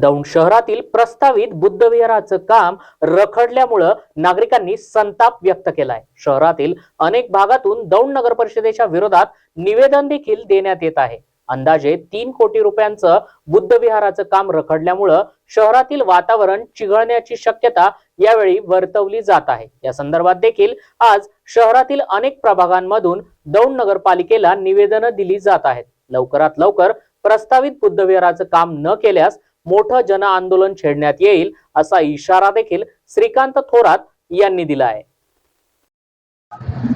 दौंड शहरातील प्रस्तावित बुद्धविहाराचं काम रखडल्यामुळं नागरिकांनी संताप व्यक्त केलाय. शहरातील अनेक भागातून दौंड नगर परिषदेच्या विरोधात निवेदन देखील देण्यात येत आहे. अंदाजे तीन कोटी रुपयांचं बुद्धविहाराचं काम रखडल्यामुळं शहरातील वातावरण चिघळण्याची शक्यता यावेळी वर्तवली जात आहे. या संदर्भात देखील आज शहरातील अनेक प्रभागांमधून दौंड नगरपालिकेला निवेदनं दिली जात आहेत. लवकरात लवकर प्रस्तावित बुद्धविहाराचं काम न केल्यास मोठं जन आंदोलन छेडण्यात येईल असा इशारा देखील श्रीकांत थोरात यांनी दिला आहे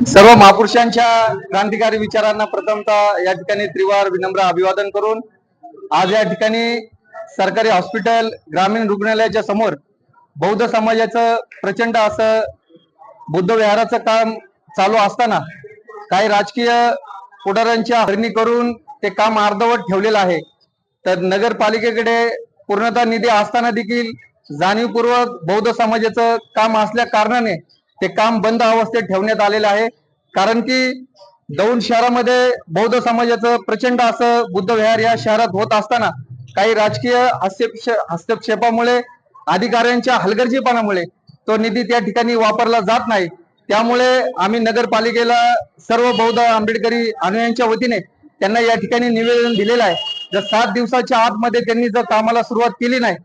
सर्व महापुरुषांच्या क्रांतिकारी विचारांना प्रथमतः या ठिकाणी त्रिवार विनम्र अभिवादन करून आज या ठिकाणी सरकारी हॉस्पिटल ग्रामीण रुग्णालयाच्या समोर बौद्ध समाजाचं प्रचंड असं बुद्ध विहाराचं काम चालू असताना काही राजकीय पुढाऱ्यांची हरणी करून ते काम अर्धवट ठेवलेलं आहे. तर नगरपालिकेकडे पूर्णतः निधी असताना देखील जाणीवपूर्वक बौद्ध समाजाचं काम असल्या कारणाने ते काम बंद अवस्थेत ठेवण्यात आलेलं आहे. कारण की दौंड शहरामध्ये बौद्ध समाजाचं प्रचंड असं बुद्ध विहार या शहरात होत असताना काही राजकीय हस्तक्षेपामुळे अधिकाऱ्यांच्या हलगर्जीपणामुळे तो निधी त्या ठिकाणी वापरला जात नाही. त्यामुळे आम्ही नगरपालिकेला सर्व बौद्ध आंबेडकरी अनुयांच्या वतीने त्यांना या ठिकाणी निवेदन दिलेलं आहे. जर सात दिवसाच्या आतमध्ये त्यांनी जर कामाला सुरुवात केली नाही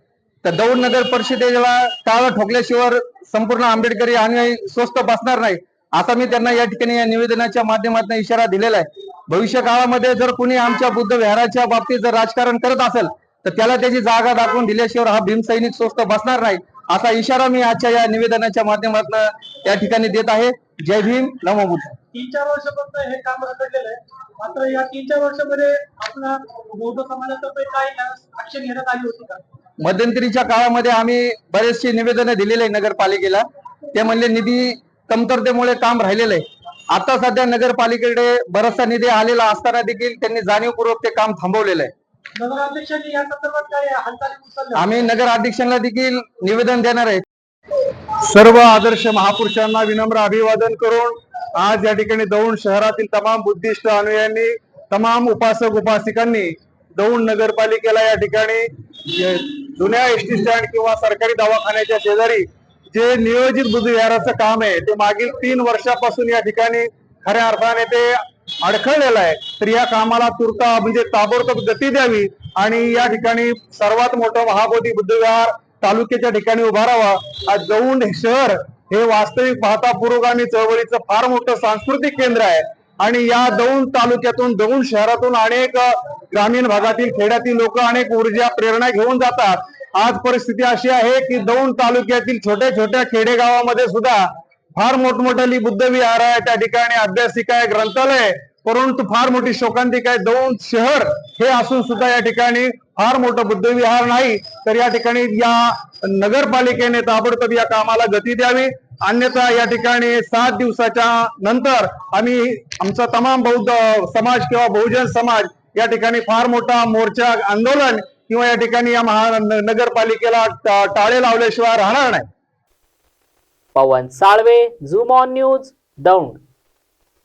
तर दौंड नगर परिषदेला टाळं ठोकल्याशिवाय संपूर्ण आंबेडकरी अनुयायी स्वस्त बसणार नाही असा मी त्यांना या ठिकाणी या निवेदनाच्या माध्यमातून इशारा दिलेला आहे. भविष्य काळामध्ये जर कुणी आमच्या बुद्ध विहाराच्या बाबतीत जर राजकारण करत असेल तर त्याला त्याची जागा दाखवून दिल्याशिवाय हा भीमसैनिक स्वस्त बसणार नाही असा इशारा मी आजच्या या निवेदनाच्या माध्यमातून या ठिकाणी देत आहे. जय भीम नमो बुद्ध. तीन चार वर्षापासून हे काम रखडलेलं आहे. मात्र या तीन चार वर्षामध्ये आपला बौद्ध समाजातर्फे काय ऍक्शन घेण्यात आली होती का? मध्यंतरीच्या काळामध्ये आम्ही बरेचसे निवेदन दिलेले आहे नगरपालिकेला. ते म्हणले निधी कमतरतेमुळे काम राहिलेलं आहे. आता सध्या नगरपालिकेकडे बराचसा निधी आलेला असताना देखील त्यांनी जाणीवपूर्वक ते काम थांबवलेलं आहे. नगराध्यक्षांनी या संदर्भात काय हालचाली आम्ही नगर अध्यक्षांना देखील निवेदन देणार आहे. सर्व आदर्श महापुरुषांना विनम्र अभिवादन करून आज या ठिकाणी दौंड शहरातील तमाम बुद्धिस्ट अनुयायांनी तमाम उपासक उपासिकांनी दौंड नगरपालिकेला या ठिकाणी जुन्या एस टी स्टँड किंवा सरकारी दवाखान्याच्या शेजारी जे नियोजित बुद्धविहाराचं काम आहे ते मागील तीन वर्षापासून या ठिकाणी खऱ्या अर्थाने ते अडखळलेलं आहे. तर या कामाला तुर्ता म्हणजे ताबडतोब गती द्यावी आणि या ठिकाणी सर्वात मोठं महाबोधी बुद्धविहार तालुक्याच्या ठिकाणी उभारावा आज दौंड शहर हे वास्तविक पाहता पुरोगामी चळवळीचं फार मोठं सांस्कृतिक केंद्र आहे. आणि या दौंड तालुक्यातून दौंड शहरातून अनेक ग्रामीण भागातील खेड्यातील लोक अनेक ऊर्जा प्रेरणा घेऊन जातात. आज परिस्थिती अशी आहे की दौंड तालुक्यातील छोट्या छोट्या खेडेगावामध्ये सुद्धा फार मोठमोठाली बुद्ध विहार आहे. त्या ठिकाणी अभ्यासिका आहे ग्रंथालय परंतु फार मोठी शोकांतिका आहे. दौंड शहर हे असून सुद्धा या ठिकाणी फार मोठं बुद्धविहार नाही. तर या ठिकाणी या नगरपालिकेने ताबडतोब या कामाला गती द्यावी. अन्यथा या ठिकाणी सात दिवसाच्या नंतर आम्ही आमचा तमाम बौद्ध समाज किंवा बहुजन समाज या ठिकाणी फार मोठा मोर्चा आंदोलन किंवा या ठिकाणी या महा नगरपालिकेला टाळे लावल्याशिवाय राहणार नाही. Pawan Salve Zoom on news Daund.